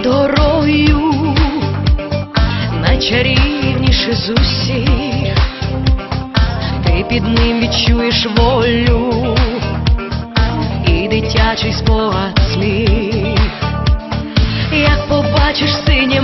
над горою, найчарівніше з усіх, ти під ним відчуєш волю і дитячий спогад слів, як побачиш синє